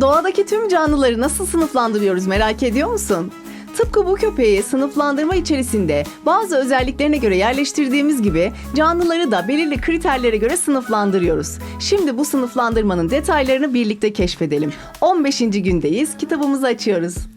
Doğadaki tüm canlıları nasıl sınıflandırıyoruz merak ediyor musun? Tıpkı bu köpeği sınıflandırma içerisinde bazı özelliklerine göre yerleştirdiğimiz gibi canlıları da belirli kriterlere göre sınıflandırıyoruz. Şimdi bu sınıflandırmanın detaylarını birlikte keşfedelim. 15. gündeyiz. Kitabımızı açıyoruz.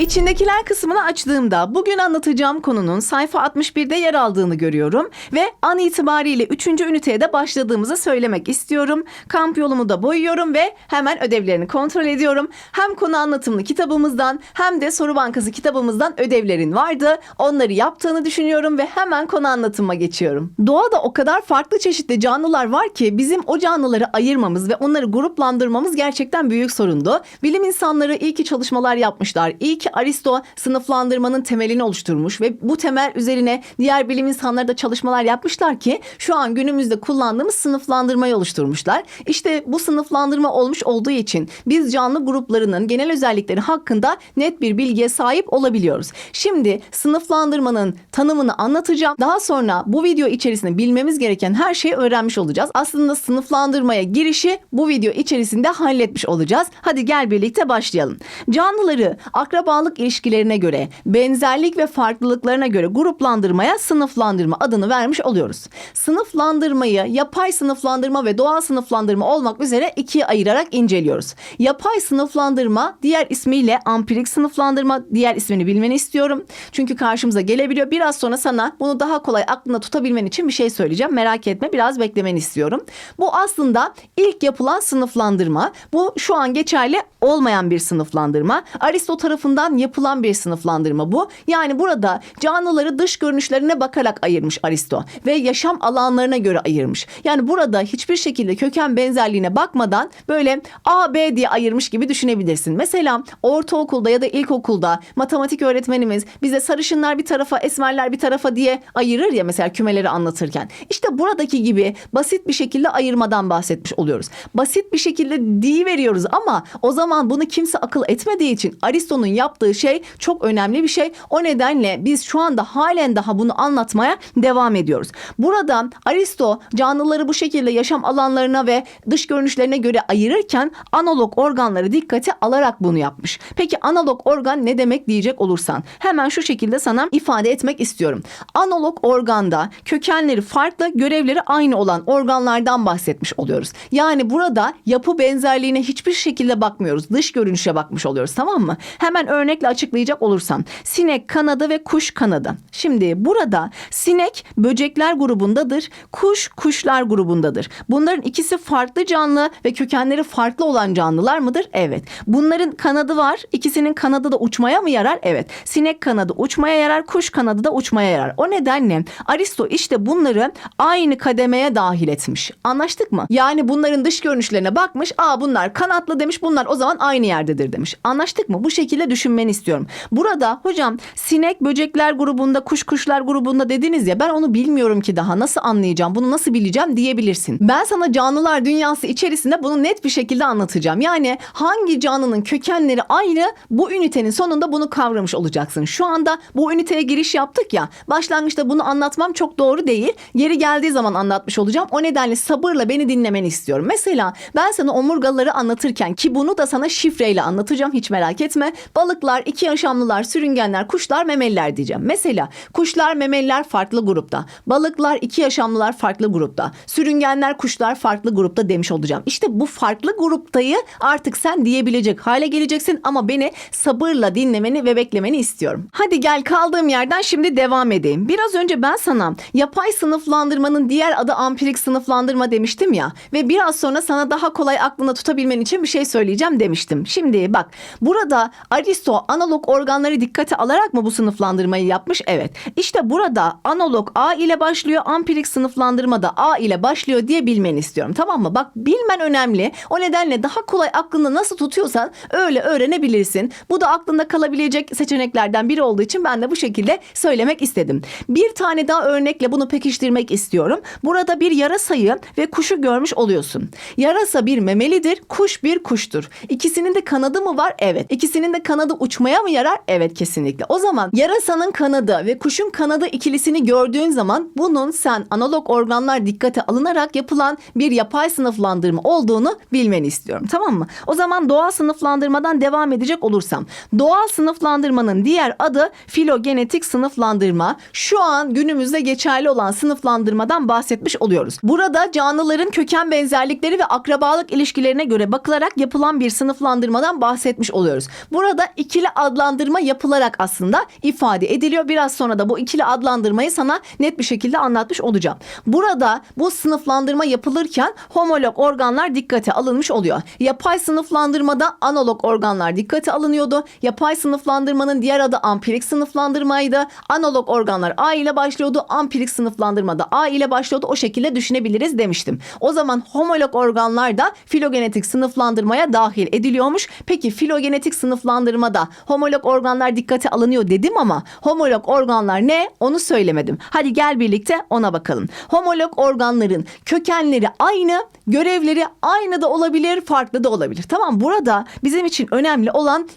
İçindekiler kısmını açtığımda bugün anlatacağım konunun sayfa 61'de yer aldığını görüyorum ve an itibariyle 3. üniteye de başladığımızı söylemek istiyorum. Kamp yolumu da boyuyorum ve hemen ödevlerini kontrol ediyorum. Hem konu anlatımlı kitabımızdan hem de soru bankası kitabımızdan ödevlerin vardı. Onları yaptığını düşünüyorum ve hemen konu anlatıma geçiyorum. Doğada o kadar farklı çeşitli canlılar var ki bizim o canlıları ayırmamız ve onları gruplandırmamız gerçekten büyük sorundu. Bilim insanları iyi ki çalışmalar yapmışlar. İyi ki Aristo sınıflandırmanın temelini oluşturmuş ve bu temel üzerine diğer bilim insanları da çalışmalar yapmışlar ki şu an günümüzde kullandığımız sınıflandırmayı oluşturmuşlar. İşte bu sınıflandırma olmuş olduğu için biz canlı gruplarının genel özellikleri hakkında net bir bilgiye sahip olabiliyoruz. Şimdi sınıflandırmanın tanımını anlatacağım. Daha sonra bu video içerisinde bilmemiz gereken her şeyi öğrenmiş olacağız. Aslında sınıflandırmaya girişi bu video içerisinde halletmiş olacağız. Hadi gel birlikte başlayalım. Canlıları akrabalık ilişkilerine göre, benzerlik ve farklılıklarına göre gruplandırmaya sınıflandırma adını vermiş oluyoruz. Sınıflandırmayı yapay sınıflandırma ve doğal sınıflandırma olmak üzere ikiye ayırarak inceliyoruz. Yapay sınıflandırma diğer ismiyle ampirik sınıflandırma diğer ismini bilmeni istiyorum. Çünkü karşımıza gelebiliyor. Biraz sonra sana bunu daha kolay aklında tutabilmen için bir şey söyleyeceğim. Merak etme biraz beklemeni istiyorum. Bu aslında ilk yapılan sınıflandırma. Bu şu an geçerli olmayan bir sınıflandırma. Aristo tarafından yapılan bir sınıflandırma bu. Yani burada canlıları dış görünüşlerine bakarak ayırmış Aristo ve yaşam alanlarına göre ayırmış. Yani burada hiçbir şekilde köken benzerliğine bakmadan böyle A, B diye ayırmış gibi düşünebilirsin. Mesela ortaokulda ya da ilkokulda matematik öğretmenimiz bize sarışınlar bir tarafa, esmerler bir tarafa diye ayırır ya mesela kümeleri anlatırken. İşte buradaki gibi basit bir şekilde ayırmadan bahsetmiş oluyoruz. Basit bir şekilde di veriyoruz ama o zaman bunu kimse akıl etmediği için Aristo'nun yaptığı şey çok önemli bir şey. O nedenle biz şu anda halen daha bunu anlatmaya devam ediyoruz. Burada Aristo canlıları bu şekilde yaşam alanlarına ve dış görünüşlerine göre ayırırken analog organları dikkate alarak bunu yapmış. Peki analog organ ne demek diyecek olursan hemen şu şekilde sana ifade etmek istiyorum. Analog organda kökenleri farklı, görevleri aynı olan organlardan bahsetmiş oluyoruz. Yani burada yapı benzerliğine hiçbir şekilde bakmıyoruz. Dış görünüşe bakmış oluyoruz tamam mı? Hemen örnekle açıklayacak olursam. Sinek kanadı ve kuş kanadı. Şimdi burada sinek böcekler grubundadır. Kuş kuşlar grubundadır. Bunların ikisi farklı canlı ve kökenleri farklı olan canlılar mıdır? Evet. Bunların kanadı var. İkisinin kanadı da uçmaya mı yarar? Evet. Sinek kanadı uçmaya yarar, kuş kanadı da uçmaya yarar. O nedenle Aristo işte bunları aynı kademeye dahil etmiş. Anlaştık mı? Yani bunların dış görünüşlerine bakmış. Aa bunlar kanatlı demiş. Bunlar o zaman aynı yerdedir demiş. Anlaştık mı? Bu şekilde düşünmeni istiyorum. Burada hocam sinek böcekler grubunda, kuş kuşlar grubunda dediniz ya ben onu bilmiyorum ki daha nasıl anlayacağım, bunu nasıl bileceğim diyebilirsin. Ben sana canlılar dünyası içerisinde bunu net bir şekilde anlatacağım. Yani hangi canlının kökenleri aynı bu ünitenin sonunda bunu kavramış olacaksın. Şu anda bu üniteye giriş yaptık ya. Başlangıçta bunu anlatmam çok doğru değil. Geri geldiği zaman anlatmış olacağım. O nedenle sabırla beni dinlemeni istiyorum. Mesela ben sana omurgaları anlatırken ki bunu da sana şifreyle anlatacağım hiç merak etme. Balıklar, iki yaşamlılar, sürüngenler, kuşlar, memeliler diyeceğim. Mesela kuşlar, memeliler farklı grupta. Balıklar, iki yaşamlılar farklı grupta. Sürüngenler, kuşlar farklı grupta demiş olacağım. İşte bu farklı gruptayı artık sen diyebilecek hale geleceksin ama beni sabırla dinlemeni ve beklemeni istiyorum. Hadi gel kaldığım yerden şimdi devam edeyim. Biraz önce ben sana yapay sınıflandırmanın diğer adı ampirik sınıflandırma demiştim ya ve biraz sonra sana daha kolay aklında tutabilmen için bir şey söyleyeceğim demiştim. Şimdi bak burada Aristo analog organları dikkate alarak mı bu sınıflandırmayı yapmış? Evet. İşte burada analog A ile başlıyor, ampirik sınıflandırma da A ile başlıyor diye bilmeni istiyorum. Tamam mı? Bak bilmen önemli. O nedenle daha kolay aklında nasıl tutuyorsan öyle öğrenebilirsin. Bu da aklında kalabilecek seçeneklerden biri olduğu için ben de bu şekilde söylemek istedim. Bir tane daha örnekle bunu pekiştirmek istiyorum. Burada bir yarasayı ve kuşu görmüş oluyorsun. Yarasa bir memelidir, kuş bir kuştur. İkisinin de kanadı mı var? Evet. İkisinin de kanadı uçmaya mı yarar? Evet kesinlikle. O zaman yarasanın kanadı ve kuşun kanadı ikilisini gördüğün zaman bunun sen analog organlar dikkate alınarak yapılan bir yapay sınıflandırma olduğunu bilmeni istiyorum. Tamam mı? O zaman doğal sınıflandırmadan devam edecek olursam. Doğal sınıflandırmanın diğer adı filogenetik sınıflandırma. Şu an günümüzde geçerli olan sınıflandırmadan bahsetmiş oluyoruz. Burada canlıların köken benzerlikleri ve akrabalık ilişkilerine göre bakılarak yapılan bir sınıflandırmadan bahsetmiş oluyoruz. Burada ikili adlandırma yapılarak aslında ifade ediliyor. Biraz sonra da bu ikili adlandırmayı sana net bir şekilde anlatmış olacağım. Burada bu sınıflandırma yapılırken homolog organlar dikkate alınmış oluyor. Yapay sınıflandırmada analog organlar dikkate alınıyordu. Yapay sınıflandırmanın diğer adı ampirik sınıflandırmaydı. Analog organlar A ile başlıyordu. Ampirik sınıflandırmada A ile başlıyordu. O şekilde düşünebiliriz demiştim. O zaman homolog organlar da filogenetik sınıflandırmaya dahil ediliyormuş. Peki filogenetik sınıflandırmada homolog organlar dikkate alınıyor dedim ama homolog organlar ne? Onu söylemedim. Hadi gel birlikte ona bakalım. Homolog organların kökenleri aynı, görevleri aynı da olabilir, farklı da olabilir. Tamam burada bizim için önemli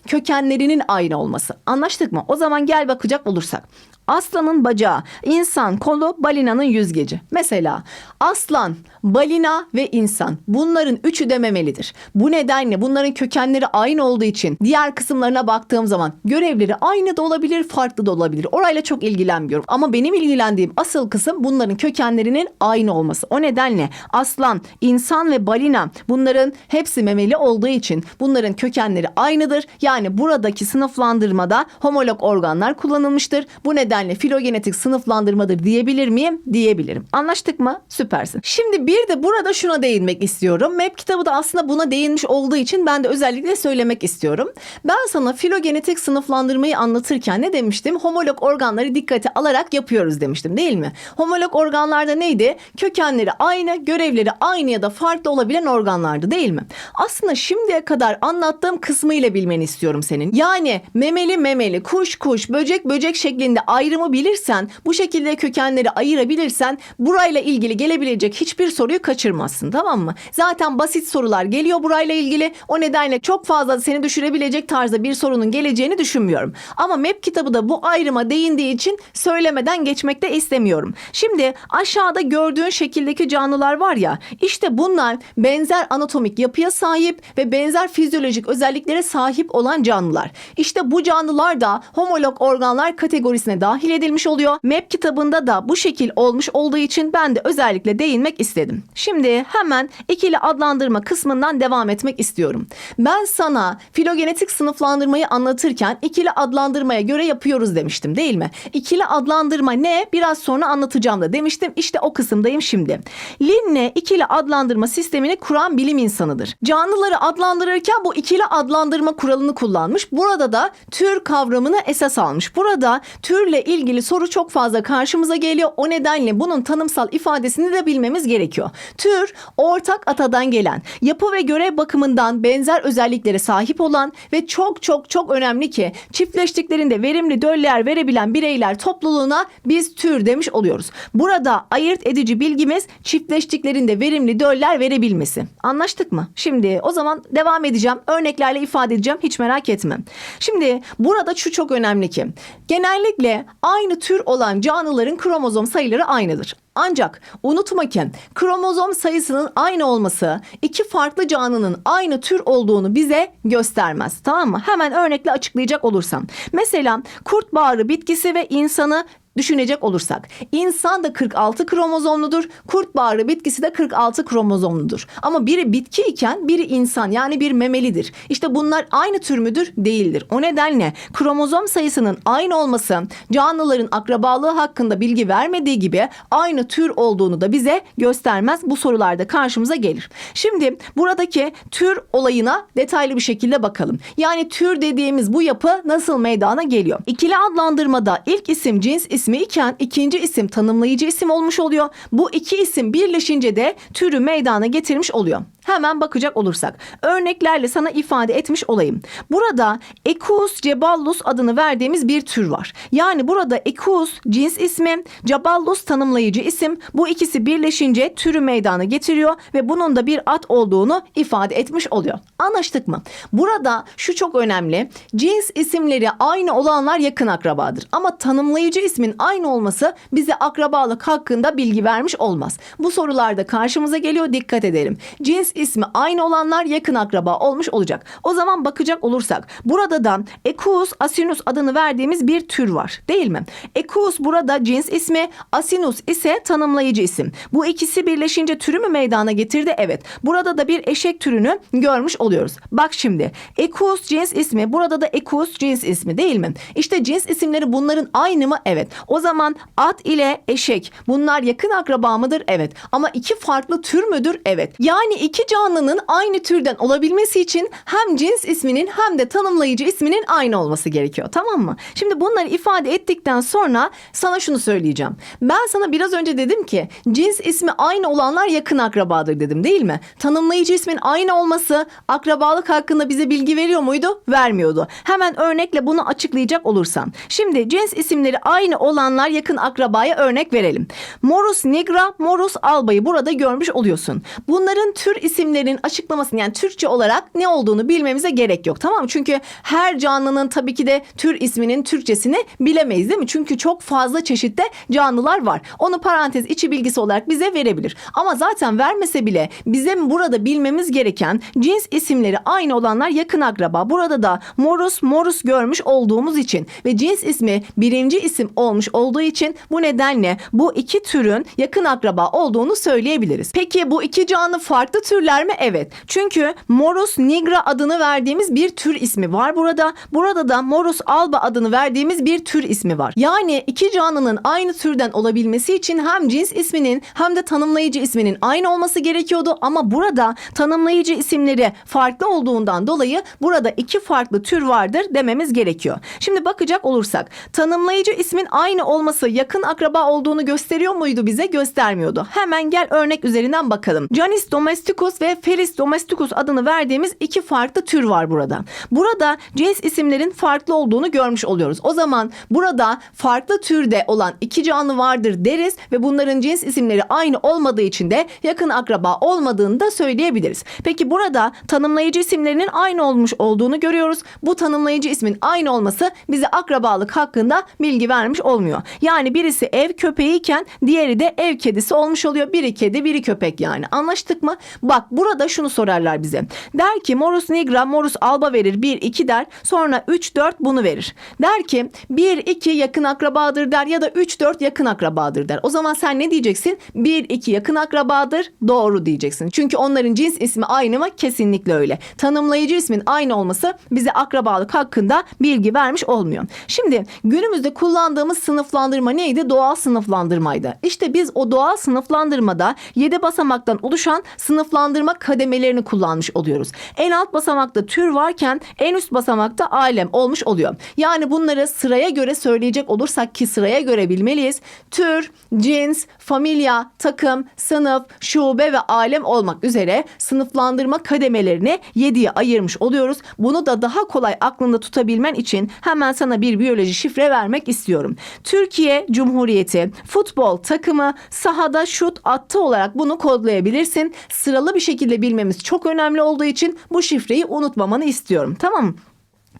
kökenlerinin aynı olması. Anlaştık mı? O zaman gel bakacak olursak. Aslanın bacağı, insan kolu, balinanın yüzgeci. Mesela aslan, balina ve insan bunların üçü de memelidir. Bu nedenle bunların kökenleri aynı olduğu için diğer kısımlarına baktığım zaman görevleri aynı da olabilir, farklı da olabilir. Orayla çok ilgilenmiyorum. Ama benim ilgilendiğim asıl kısım bunların kökenlerinin aynı olması. O nedenle aslan, insan ve balina bunların hepsi memeli olduğu için bunların kökenleri aynıdır. Yani buradaki sınıflandırmada homolog organlar kullanılmıştır. Bu nedenle filogenetik sınıflandırmadır diyebilir miyim? Diyebilirim. Anlaştık mı? Süpersin. Şimdi bir de burada şuna değinmek istiyorum. MEP kitabı da aslında buna değinmiş olduğu için ben de özellikle söylemek istiyorum. Ben sana filogenetik sınıflandırmayı anlatırken ne demiştim? Homolog organları dikkate alarak yapıyoruz demiştim değil mi? Homolog organlarda neydi? Kökenleri aynı, görevleri aynı ya da farklı olabilen organlardı değil mi? Aslında şimdiye kadar anlattığım kısmıyla bilmeni istiyorum senin. Yani memeli memeli, kuş kuş, böcek böcek şeklinde ayrımı bilirsen, bu şekilde kökenleri ayırabilirsen burayla ilgili gelebilecek hiçbir soruyu kaçırmazsın tamam mı? Zaten basit sorular geliyor burayla ilgili. O nedenle çok fazla seni düşürebilecek tarzda bir sorunun geleceğini düşünmüyorum. Ama MEP kitabı da bu ayrıma değindiği için söylemeden geçmek de istemiyorum. Şimdi aşağıda gördüğün şekildeki canlılar var ya işte bunlar benzer anatomik yapıya sahip ve benzer fizyolojik özelliklere sahip olan canlılar. İşte bu canlılar da homolog organlar kategorisine dahil edilmiş oluyor. MEP kitabında da bu şekil olmuş olduğu için ben de özellikle değinmek istedim. Şimdi hemen ikili adlandırma kısmından devam etmek istiyorum. Ben sana filogenetik sınıflandırmayı anlatırken ikili adlandırmaya göre yapıyoruz demiştim değil mi? İkili adlandırma ne? Biraz sonra anlatacağım da demiştim. İşte o kısımdayım şimdi. Linne ikili adlandırma sistemini kuran bilim insanıdır. Canlıları adlandırırken bu ikili adlandırma kuralını kullanmış. Burada da tür kavramını esas almış. Burada türle ilgili soru çok fazla karşımıza geliyor. O nedenle bunun tanımsal ifadesini de bilmemiz gerekiyor. Tür ortak atadan gelen, yapı ve görev bakımından benzer özelliklere sahip olan ve çok çok çok önemli ki çiftleştiklerinde verimli döller verebilen bireyler topluluğuna biz tür demiş oluyoruz. Burada ayırt edici bilgimiz çiftleştiklerinde verimli döller verebilmesi. Anlaştık mı? Şimdi o zaman devam edeceğim. Örneklerle ifade edeceğim. Hiç merak etme. Şimdi burada şu çok önemli ki genellikle aynı tür olan canlıların kromozom sayıları aynıdır. Ancak unutma ki kromozom sayısının aynı olması iki farklı canlının aynı tür olduğunu bize göstermez. Tamam mı? Hemen örnekle açıklayacak olursam. Mesela kurt bağrı bitkisi ve insanı düşünecek olursak insan da 46 kromozomludur. Kurt bağrı bitkisi de 46 kromozomludur. Ama biri bitki iken biri insan yani bir memelidir. İşte bunlar aynı tür müdür? Değildir. O nedenle kromozom sayısının aynı olması canlıların akrabalığı hakkında bilgi vermediği gibi aynı tür olduğunu da bize göstermez. Bu sorularda karşımıza gelir. Şimdi buradaki tür olayına detaylı bir şekilde bakalım. Yani tür dediğimiz bu yapı nasıl meydana geliyor? İkili adlandırmada ilk isim cins ismi iken ikinci isim tanımlayıcı isim olmuş oluyor. Bu iki isim birleşince de türü meydana getirmiş oluyor. Hemen bakacak olursak örneklerle sana ifade etmiş olayım. Burada Equus ceballus adını verdiğimiz bir tür var. Yani burada Equus cins ismi, ceballus tanımlayıcı isim. Bu ikisi birleşince türü meydana getiriyor ve bunun da bir ad olduğunu ifade etmiş oluyor. Anlaştık mı? Burada şu çok önemli. Cins isimleri aynı olanlar yakın akrabadır. Ama tanımlayıcı ismin aynı olması bize akrabalık hakkında bilgi vermiş olmaz. Bu sorularda karşımıza geliyor dikkat edelim. Cins ismi aynı olanlar yakın akraba olmuş olacak. O zaman bakacak olursak burada da Equus asinus adını verdiğimiz bir tür var değil mi? Equus burada cins ismi, asinus ise tanımlayıcı isim. Bu ikisi birleşince türü mü meydana getirdi? Evet. Burada da bir eşek türünü görmüş oluyoruz. Bak şimdi Equus cins ismi burada da Equus cins ismi değil mi? İşte cins isimleri bunların aynı mı? Evet. O zaman at ile eşek bunlar yakın akraba mıdır? Evet. Ama iki farklı tür müdür? Evet. Yani iki canlının aynı türden olabilmesi için hem cins isminin hem de tanımlayıcı isminin aynı olması gerekiyor. Tamam mı? Şimdi bunları ifade ettikten sonra sana şunu söyleyeceğim. Ben sana biraz önce dedim ki cins ismi aynı olanlar yakın akrabadır dedim değil mi? Tanımlayıcı ismin aynı olması akrabalık hakkında bize bilgi veriyor muydu? Vermiyordu. Hemen örnekle bunu açıklayacak olursam. Şimdi cins isimleri aynı olanlar yakın akrabaya örnek verelim. Morus nigra, Morus alba'yı burada görmüş oluyorsun. Bunların tür isimlerinin açıklamasını yani Türkçe olarak ne olduğunu bilmemize gerek yok tamam mı? Çünkü her canlının tabii ki de tür isminin Türkçesini bilemeyiz değil mi? Çünkü çok fazla çeşitte canlılar var. Onu parantez içi bilgisi olarak bize verebilir. Ama zaten vermese bile bizim burada bilmemiz gereken cins isimleri aynı olanlar yakın akraba. Burada da Morus Morus görmüş olduğumuz için ve cins ismi birinci isim olmuş olduğu için bu nedenle bu iki türün yakın akraba olduğunu söyleyebiliriz. Peki bu iki canlı farklı türler mi? Evet. Çünkü Morus nigra adını verdiğimiz bir tür ismi var burada. Burada da Morus alba adını verdiğimiz bir tür ismi var. Yani iki canlının aynı türden olabilmesi için hem cins isminin hem de tanımlayıcı isminin aynı olması gerekiyordu ama burada tanımlayıcı isimleri farklı olduğundan dolayı burada iki farklı tür vardır dememiz gerekiyor. Şimdi bakacak olursak tanımlayıcı ismin aynı olması yakın akraba olduğunu gösteriyor muydu bize? Göstermiyordu. Hemen gel örnek üzerinden bakalım. Canis domesticus ve Felis domesticus adını verdiğimiz iki farklı tür var burada. Burada cins isimlerin farklı olduğunu görmüş oluyoruz. O zaman burada farklı türde olan iki canlı vardır deriz ve bunların cins isimleri aynı olmadığı için de yakın akraba olmadığını da söyleyebiliriz. Peki burada tanımlayıcı isimlerinin aynı olmuş olduğunu görüyoruz. Bu tanımlayıcı ismin aynı olması bize akrabalık hakkında bilgi vermiş olmuyor. Yani birisi ev köpeğiyken diğeri de ev kedisi olmuş oluyor. Biri kedi biri köpek yani anlaştık mı? Bak burada şunu sorarlar bize. Der ki Morus nigra Morus alba verir 1 2 der. Sonra 3 4 bunu verir. Der ki 1 2 yakın akrabadır der ya da 3 4 yakın akrabadır der. O zaman sen ne diyeceksin? 1 2 yakın akrabadır doğru diyeceksin. Çünkü onların cins ismi aynı mı? Kesinlikle öyle. Tanımlayıcı ismin aynı olması bize akrabalık hakkında bilgi vermiş olmuyor. Şimdi günümüzde kullandığımız sınıflandırma neydi? Doğal sınıflandırmaydı. İşte biz o doğal sınıflandırmada 7 basamaktan oluşan sınıflandırma kademelerini kullanmış oluyoruz. En alt basamakta tür varken en üst basamakta alem olmuş oluyor. Yani bunları sıraya göre söyleyecek olursak ki sıraya göre bilmeliyiz. Tür, cins, familya, takım, sınıf, şube ve alem olmak üzere sınıflandırma kademelerini 7'ye ayırmış oluyoruz. Bunu da daha kolay aklında tutabilmen için hemen sana bir biyoloji şifre vermek istiyorum. Türkiye Cumhuriyeti futbol takımı sahada şut attı olarak bunu kodlayabilirsin. Sıralı bir şekilde bilmemiz çok önemli olduğu için bu şifreyi unutmamanı istiyorum. Tamam mı?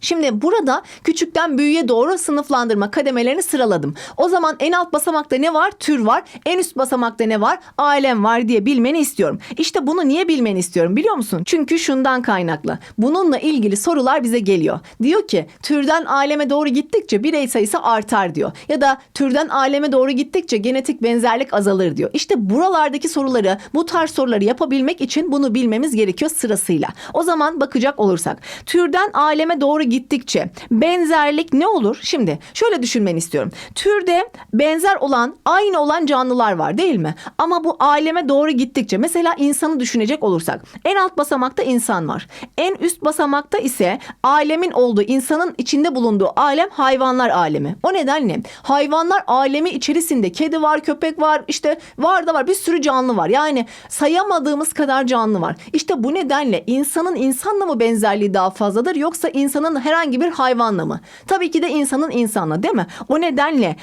Şimdi burada küçükten büyüğe doğru sınıflandırma kademelerini sıraladım. O zaman en alt basamakta ne var? Tür var. En üst basamakta ne var? Alem var diye bilmeni istiyorum. İşte bunu niye bilmeni istiyorum biliyor musun? Çünkü şundan kaynaklı. Bununla ilgili sorular bize geliyor. Diyor ki türden aleme doğru gittikçe birey sayısı artar diyor. Ya da türden aleme doğru gittikçe genetik benzerlik azalır diyor. İşte buralardaki soruları, bu tarz soruları yapabilmek için bunu bilmemiz gerekiyor sırasıyla. O zaman bakacak olursak türden aleme doğru gittikçe benzerlik ne olur? Şimdi şöyle düşünmeni istiyorum. Türde benzer olan, aynı olan canlılar var değil mi? Ama bu aleme doğru gittikçe mesela insanı düşünecek olursak en alt basamakta insan var. En üst basamakta ise alemin olduğu, insanın içinde bulunduğu alem hayvanlar alemi. O nedenle hayvanlar alemi içerisinde kedi var, köpek var, işte var da var bir sürü canlı var. Yani sayamadığımız kadar canlı var. İşte bu nedenle insanın insanla mı benzerliği daha fazladır yoksa insanın herhangi bir hayvanla mı? Tabii ki de insanın insanla değil mi? O nedenle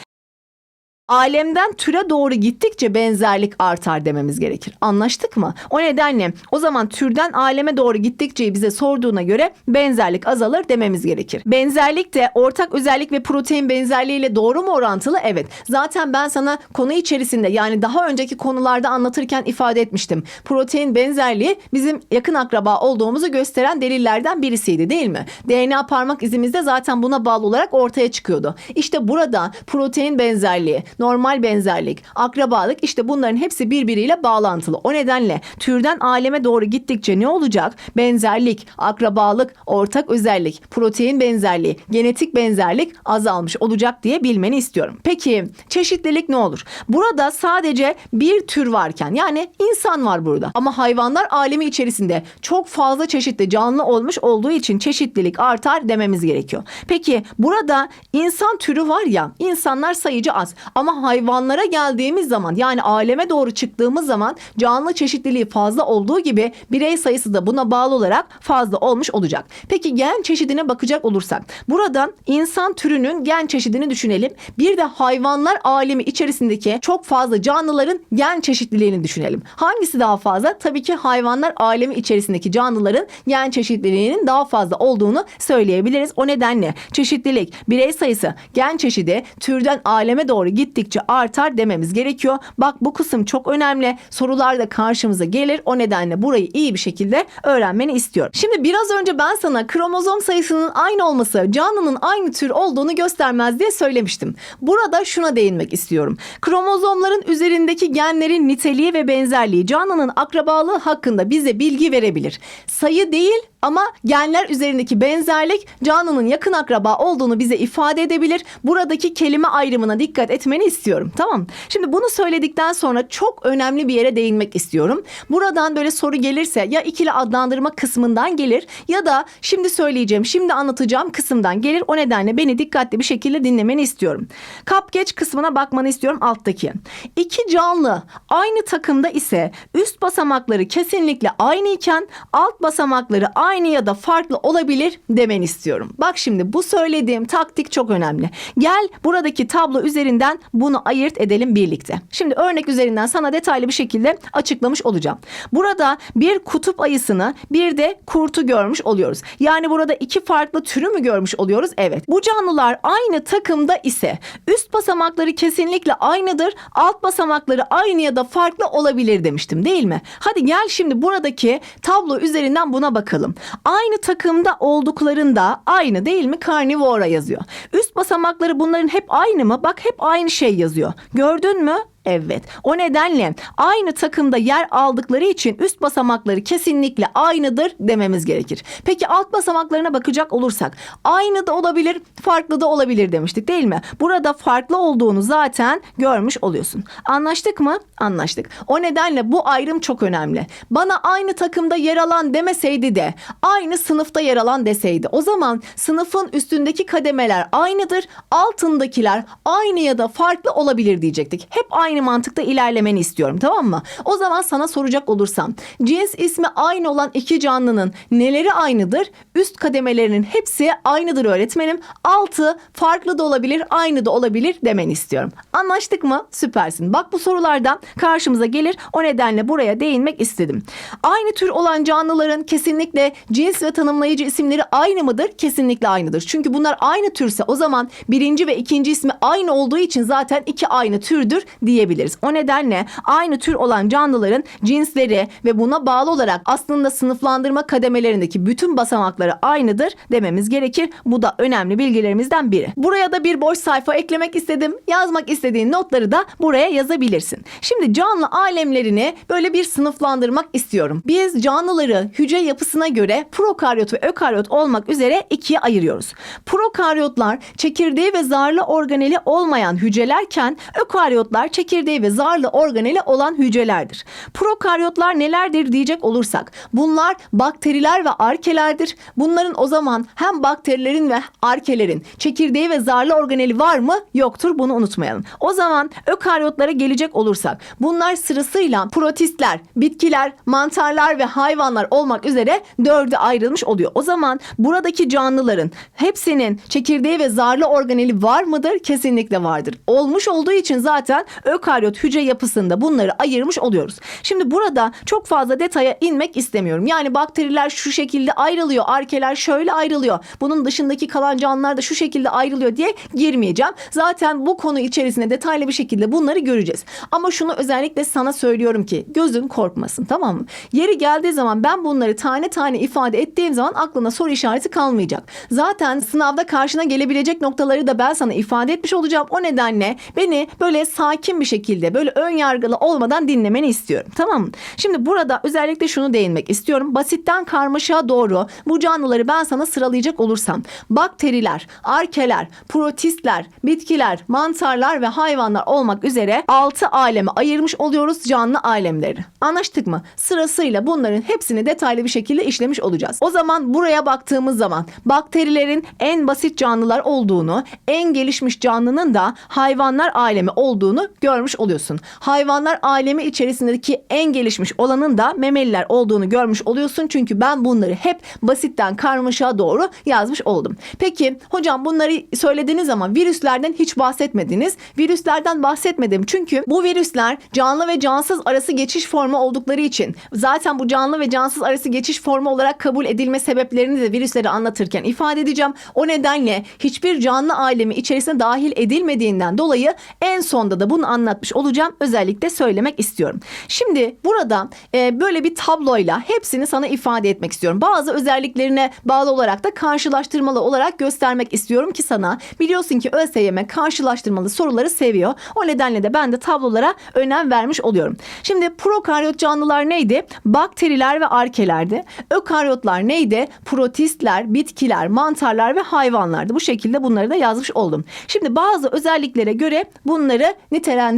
alemden türe doğru gittikçe benzerlik artar dememiz gerekir. Anlaştık mı? O nedenle o zaman türden aleme doğru gittikçe bize sorduğuna göre benzerlik azalır dememiz gerekir. Benzerlik de ortak özellik ve protein benzerliğiyle doğru mu orantılı? Evet. Zaten ben sana konu içerisinde yani daha önceki konularda anlatırken ifade etmiştim. Protein benzerliği bizim yakın akraba olduğumuzu gösteren delillerden birisiydi değil mi? DNA parmak izimiz de zaten buna bağlı olarak ortaya çıkıyordu. İşte burada protein benzerliği, normal benzerlik, akrabalık işte bunların hepsi birbiriyle bağlantılı. O nedenle türden aleme doğru gittikçe ne olacak? Benzerlik, akrabalık, ortak özellik, protein benzerliği, genetik benzerlik azalmış olacak diye bilmeni istiyorum. Peki çeşitlilik ne olur? Burada sadece bir tür varken yani insan var burada ama hayvanlar alemi içerisinde çok fazla çeşitli canlı olmuş olduğu için çeşitlilik artar dememiz gerekiyor. Peki burada insan türü var ya insanlar sayıcı az ama hayvanlara geldiğimiz zaman yani aleme doğru çıktığımız zaman canlı çeşitliliği fazla olduğu gibi birey sayısı da buna bağlı olarak fazla olmuş olacak. Peki gen çeşidine bakacak olursak buradan insan türünün gen çeşidini düşünelim. Bir de hayvanlar alemi içerisindeki çok fazla canlıların gen çeşitliliğini düşünelim. Hangisi daha fazla? Tabii ki hayvanlar alemi içerisindeki canlıların gen çeşitliliğinin daha fazla olduğunu söyleyebiliriz. O nedenle çeşitlilik, birey sayısı, gen çeşidi türden aleme doğru gittikçe artar dememiz gerekiyor. Bak bu kısım çok önemli. Sorularda karşımıza gelir. O nedenle burayı iyi bir şekilde öğrenmeni istiyorum. Şimdi biraz önce ben sana kromozom sayısının aynı olması canlının aynı tür olduğunu göstermez diye söylemiştim. Burada şuna değinmek istiyorum. Kromozomların üzerindeki genlerin niteliği ve benzerliği canlının akrabalığı hakkında bize bilgi verebilir. Sayı değil ama genler üzerindeki benzerlik canlının yakın akraba olduğunu bize ifade edebilir. Buradaki kelime ayrımına dikkat etmeni istiyorum. Tamam. Şimdi bunu söyledikten sonra çok önemli bir yere değinmek istiyorum. Buradan böyle soru gelirse ya ikili adlandırma kısmından gelir ya da şimdi söyleyeceğim, şimdi anlatacağım kısımdan gelir. O nedenle beni dikkatli bir şekilde dinlemeni istiyorum. Kap geç kısmına bakmanı istiyorum alttaki. İki canlı aynı takımda ise üst basamakları kesinlikle aynı iken alt basamakları aynı ya da farklı olabilir demeni istiyorum. Bak şimdi bu söylediğim taktik çok önemli. Gel buradaki tablo üzerinden bunu ayırt edelim birlikte. Şimdi örnek üzerinden sana detaylı bir şekilde açıklamış olacağım. Burada bir kutup ayısını bir de kurtu görmüş oluyoruz. Yani burada iki farklı türü mü görmüş oluyoruz? Evet. Bu canlılar aynı takımda ise üst basamakları kesinlikle aynıdır. Alt basamakları aynı ya da farklı olabilir demiştim değil mi? Hadi gel şimdi buradaki tablo üzerinden buna bakalım. Aynı takımda olduklarında aynı değil mi? Karnivora yazıyor. Üst basamakları bunların hep aynı mı? Bak hep aynı şey yazıyor. Gördün mü? Evet. O nedenle aynı takımda yer aldıkları için üst basamakları kesinlikle aynıdır dememiz gerekir. Peki alt basamaklarına bakacak olursak aynı da olabilir, farklı da olabilir demiştik değil mi? Burada farklı olduğunu zaten görmüş oluyorsun. Anlaştık mı? Anlaştık. O nedenle bu ayrım çok önemli. Bana aynı takımda yer alan demeseydi de aynı sınıfta yer alan deseydi o zaman sınıfın üstündeki kademeler aynıdır, altındakiler aynı ya da farklı olabilir diyecektik. Hep aynı mantıkta ilerlemeni istiyorum tamam mı? O zaman sana soracak olursam cins ismi aynı olan iki canlının neleri aynıdır? Üst kademelerinin hepsi aynıdır öğretmenim. Altı farklı da olabilir, aynı da olabilir demeni istiyorum. Anlaştık mı? Süpersin. Bak bu sorulardan karşımıza gelir. O nedenle buraya değinmek istedim. Aynı tür olan canlıların kesinlikle cins ve tanımlayıcı isimleri aynı mıdır? Kesinlikle aynıdır. Çünkü bunlar aynı türse o zaman birinci ve ikinci ismi aynı olduğu için zaten iki aynı türdür diye diyebiliriz. O nedenle aynı tür olan canlıların cinsleri ve buna bağlı olarak aslında sınıflandırma kademelerindeki bütün basamakları aynıdır dememiz gerekir. Bu da önemli bilgilerimizden biri. Buraya da bir boş sayfa eklemek istedim. Yazmak istediğin notları da buraya yazabilirsin. Şimdi canlı alemlerini böyle bir sınıflandırmak istiyorum. Biz canlıları hücre yapısına göre prokaryot ve ökaryot olmak üzere ikiye ayırıyoruz. Prokaryotlar çekirdeği ve zarlı organeli olmayan hücrelerken ökaryotlar çekirdeği ve zarlı organeli olan hücrelerdir. Prokaryotlar nelerdir diyecek olursak bunlar bakteriler ve arkelerdir. Bunların o zaman hem bakterilerin ve arkelerin çekirdeği ve zarlı organeli var mı? Yoktur bunu unutmayalım. O zaman ökaryotlara gelecek olursak bunlar sırasıyla protistler, bitkiler, mantarlar ve hayvanlar olmak üzere dörde ayrılmış oluyor. O zaman buradaki canlıların hepsinin çekirdeği ve zarlı organeli var mıdır? Kesinlikle vardır. Olmuş olduğu için zaten ökaryot hücre yapısında bunları ayırmış oluyoruz. Şimdi burada çok fazla detaya inmek istemiyorum. Yani bakteriler şu şekilde ayrılıyor, arkeler şöyle ayrılıyor. Bunun dışındaki kalan canlılar da şu şekilde ayrılıyor diye girmeyeceğim. Zaten bu konu içerisinde detaylı bir şekilde bunları göreceğiz. Ama şunu özellikle sana söylüyorum ki gözün korkmasın tamam mı? Yeri geldiği zaman ben bunları tane tane ifade ettiğim zaman aklına soru işareti kalmayacak. Zaten sınavda karşına gelebilecek noktaları da ben sana ifade etmiş olacağım. O nedenle beni böyle sakin bir şekilde böyle ön yargılı olmadan dinlemeni istiyorum. Tamam mı? Şimdi burada özellikle şunu değinmek istiyorum. Basitten karmaşa doğru bu canlıları ben sana sıralayacak olursam bakteriler, arkeler, protistler, bitkiler, mantarlar ve hayvanlar olmak üzere 6 aleme ayırmış oluyoruz canlı alemleri. Anlaştık mı? Sırasıyla bunların hepsini detaylı bir şekilde işlemiş olacağız. O zaman buraya baktığımız zaman bakterilerin en basit canlılar olduğunu, en gelişmiş canlının da hayvanlar alemi olduğunu görmüş oluyorsun. Hayvanlar alemi içerisindeki en gelişmiş olanın da memeliler olduğunu görmüş oluyorsun. Çünkü ben bunları hep basitten karmaşa doğru yazmış oldum. Peki hocam bunları söylediğiniz zaman virüslerden hiç bahsetmediniz. Virüslerden bahsetmedim çünkü bu virüsler canlı ve cansız arası geçiş formu oldukları için zaten bu canlı ve cansız arası geçiş formu olarak kabul edilme sebeplerini de virüsleri anlatırken ifade edeceğim. O nedenle hiçbir canlı alemi içerisine dahil edilmediğinden dolayı en sonda da bunu anlatmış olacağım. Özellikle söylemek istiyorum. Şimdi burada e, böyle bir tabloyla hepsini sana ifade etmek istiyorum. Bazı özelliklerine bağlı olarak da karşılaştırmalı olarak göstermek istiyorum ki sana. Biliyorsun ki ÖSYM karşılaştırmalı soruları seviyor. O nedenle de ben de tablolara önem vermiş oluyorum. Şimdi prokaryot canlılar neydi? Bakteriler ve arkelerdi. Ökaryotlar neydi? Protistler, bitkiler, mantarlar ve hayvanlardı. Bu şekilde bunları da yazmış oldum. Şimdi bazı özelliklere göre bunları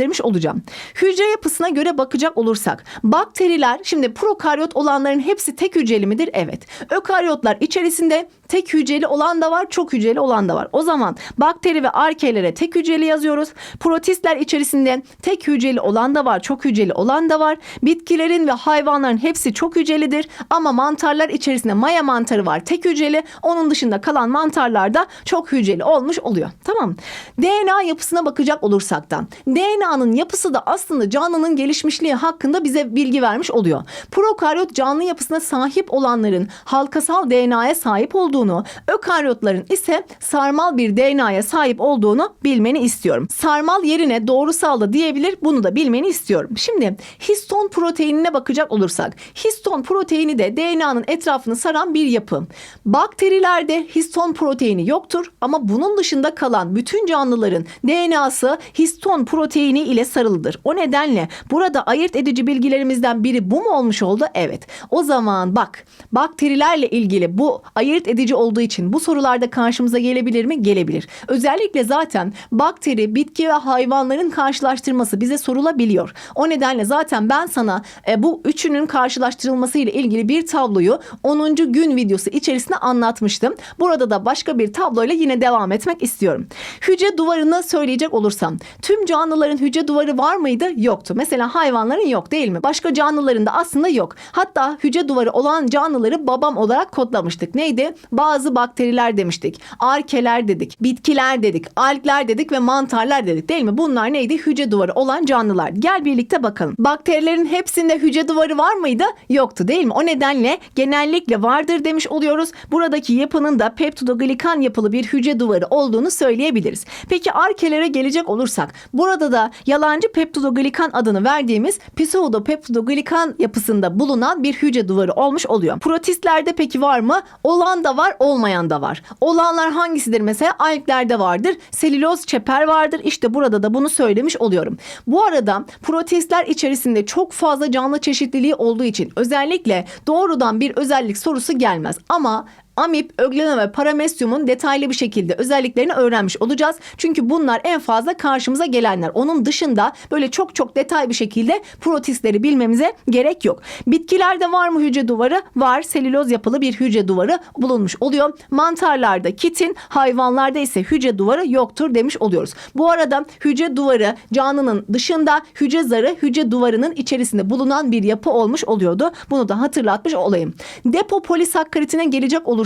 nitelendirmiş olacağım. Hücre yapısına göre bakacak olursak bakteriler şimdi prokaryot olanların hepsi tek hücreli midir? Evet. Ökaryotlar içerisinde tek hücreli olan da var, çok hücreli olan da var. O zaman bakteri ve arkelere tek hücreli yazıyoruz. Protistler içerisinde tek hücreli olan da var, çok hücreli olan da var. Bitkilerin ve hayvanların hepsi çok hücrelidir ama mantarlar içerisinde maya mantarı var, tek hücreli. Onun dışında kalan mantarlar da çok hücreli olmuş oluyor. Tamam? DNA yapısına bakacak olursak da DNA'nın yapısı da aslında canlının gelişmişliği hakkında bize bilgi vermiş oluyor. Prokaryot canlı yapısına sahip olanların halkasal DNA'ya sahip olduğunu, ökaryotların ise sarmal bir DNA'ya sahip olduğunu bilmeni istiyorum. Sarmal yerine doğrusal da diyebilir bunu da bilmeni istiyorum. Şimdi histon proteinine bakacak olursak histon proteini de DNA'nın etrafını saran bir yapı. Bakterilerde histon proteini yoktur ama bunun dışında kalan bütün canlıların DNA'sı histon proteini ile sarılıdır. O nedenle burada ayırt edici bilgilerimizden biri bu mu olmuş oldu? Evet. O zaman bak bakterilerle ilgili bu ayırt edici olduğu için bu sorularda karşımıza gelebilir mi? Gelebilir. Özellikle zaten bakteri, bitki ve hayvanların karşılaştırması bize sorulabiliyor. O nedenle zaten ben sana e, bu üçünün karşılaştırılması ile ilgili bir tabloyu 10. gün videosu içerisinde anlatmıştım. Burada da başka bir tabloyla yine devam etmek istiyorum. Hücre duvarını söyleyecek olursam tüm canlıların hücre duvarı var mıydı? Yoktu. Mesela hayvanların yok değil mi? Başka canlıların da aslında yok. Hatta hücre duvarı olan canlıları babam olarak kodlamıştık. Neydi? Bazı bakteriler demiştik. Arkeler dedik. Bitkiler dedik. Algler dedik ve mantarlar dedik değil mi? Bunlar neydi? Hücre duvarı olan canlılar. Gel birlikte bakalım. Bakterilerin hepsinde hücre duvarı var mıydı? Yoktu değil mi? O nedenle genellikle vardır demiş oluyoruz. Buradaki yapının da peptidoglikan yapılı bir hücre duvarı olduğunu söyleyebiliriz. Peki arkelere gelecek olursak burada da yalancı peptidoglikan adını verdiğimiz pseudopeptidoglikan yapısında bulunan bir hücre duvarı olmuş oluyor. Protistlerde peki var mı? Olan da var, olmayan da var. Olanlar hangisidir mesela? Alglerde vardır. Selüloz çeper vardır. İşte burada da bunu söylemiş oluyorum. Bu arada protistler içerisinde çok fazla canlı çeşitliliği olduğu için özellikle doğrudan bir özellik sorusu gelmez. Ama Amip, öglena ve paramesyumun detaylı bir şekilde özelliklerini öğrenmiş olacağız. Çünkü bunlar en fazla karşımıza gelenler. Onun dışında böyle çok çok detay bir şekilde protistleri bilmemize gerek yok. Bitkilerde var mı hücre duvarı? Var. Selüloz yapılı bir hücre duvarı bulunmuş oluyor. Mantarlarda kitin, hayvanlarda ise hücre duvarı yoktur demiş oluyoruz. Bu arada hücre duvarı canlının dışında hücre zarı hücre duvarının içerisinde bulunan bir yapı olmuş oluyordu. Bunu da hatırlatmış olayım. Depo polisakkaritine gelecek olursak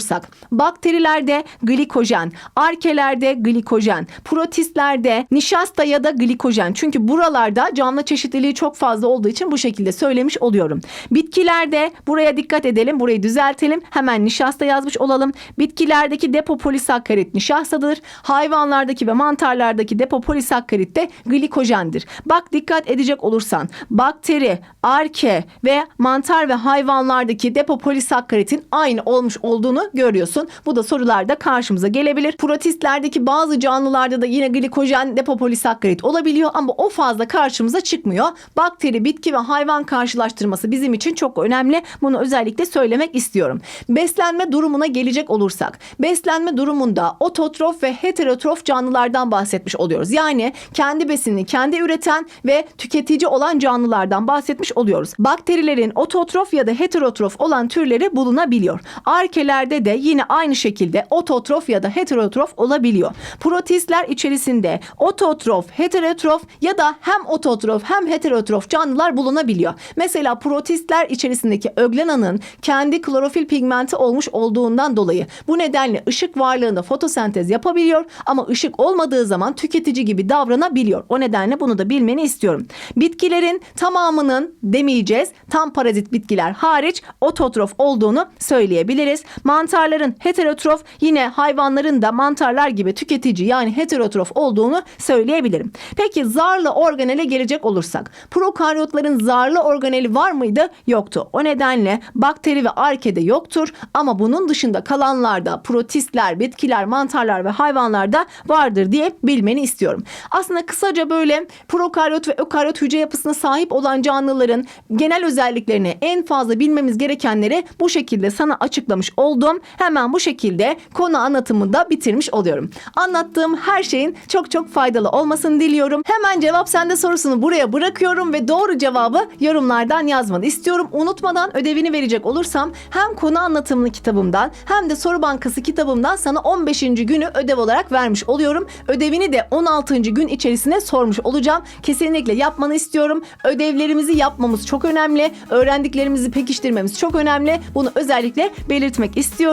bakterilerde glikojen, arkelerde glikojen, protistlerde nişasta ya da glikojen. Çünkü buralarda canlı çeşitliliği çok fazla olduğu için bu şekilde söylemiş oluyorum. Bitkilerde buraya dikkat edelim, burayı düzeltelim. Hemen nişasta yazmış olalım. Bitkilerdeki depo polisakkarit nişastadır. Hayvanlardaki ve mantarlardaki depo polisakkarit de glikojendir. Bak dikkat edecek olursan bakteri, arke ve mantar ve hayvanlardaki depo polisakkaritin aynı olmuş olduğunu görüyorsun. Bu da sorularda karşımıza gelebilir. Protistlerdeki bazı canlılarda da yine glikojen depo polisakkarit olabiliyor ama o fazla karşımıza çıkmıyor. Bakteri, bitki ve hayvan karşılaştırması bizim için çok önemli. Bunu özellikle söylemek istiyorum. Beslenme durumuna gelecek olursak, beslenme durumunda ototrof ve heterotrof canlılardan bahsetmiş oluyoruz. Yani kendi besinini kendi üreten ve tüketici olan canlılardan bahsetmiş oluyoruz. Bakterilerin ototrof ya da heterotrof olan türleri bulunabiliyor. Arkelerde de yine aynı şekilde ototrof ya da heterotrof olabiliyor. Protistler içerisinde ototrof, heterotrof ya da hem ototrof hem heterotrof canlılar bulunabiliyor. Mesela protistler içerisindeki öglenanın kendi klorofil pigmenti olmuş olduğundan dolayı bu nedenle ışık varlığında fotosentez yapabiliyor ama ışık olmadığı zaman tüketici gibi davranabiliyor. O nedenle bunu da bilmeni istiyorum. Bitkilerin tamamının demeyeceğiz. Tam parazit bitkiler hariç ototrof olduğunu söyleyebiliriz. Mantarların heterotrof yine hayvanların da mantarlar gibi tüketici yani heterotrof olduğunu söyleyebilirim. Peki zarlı organele gelecek olursak prokaryotların zarlı organeli var mıydı? Yoktu. O nedenle bakteri ve arkede yoktur ama bunun dışında kalanlarda protistler, bitkiler, mantarlar ve hayvanlarda vardır diye bilmeni istiyorum. Aslında kısaca böyle prokaryot ve ökaryot hücre yapısına sahip olan canlıların genel özelliklerini en fazla bilmemiz gerekenleri bu şekilde sana açıklamış oldum. Hemen bu şekilde konu anlatımı da bitirmiş oluyorum. Anlattığım her şeyin çok çok faydalı olmasını diliyorum. Hemen cevap sende sorusunu buraya bırakıyorum ve doğru cevabı yorumlardan yazmanı istiyorum. Unutmadan ödevini verecek olursam hem konu anlatımlı kitabımdan hem de soru bankası kitabımdan sana 15. günü ödev olarak vermiş oluyorum. Ödevini de 16. gün içerisinde sormuş olacağım. Kesinlikle yapmanı istiyorum. Ödevlerimizi yapmamız çok önemli. Öğrendiklerimizi pekiştirmemiz çok önemli. Bunu özellikle belirtmek istiyorum.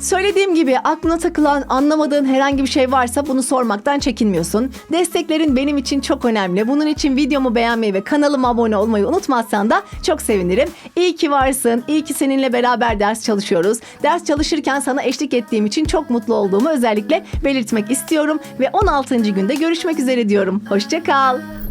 Söylediğim gibi aklına takılan, anlamadığın herhangi bir şey varsa bunu sormaktan çekinmiyorsun. Desteklerin benim için çok önemli. Bunun için videomu beğenmeyi ve kanalıma abone olmayı unutmazsan da çok sevinirim. İyi ki varsın, iyi ki seninle beraber ders çalışıyoruz. Ders çalışırken sana eşlik ettiğim için çok mutlu olduğumu özellikle belirtmek istiyorum. Ve 16. günde görüşmek üzere diyorum. Hoşça kal.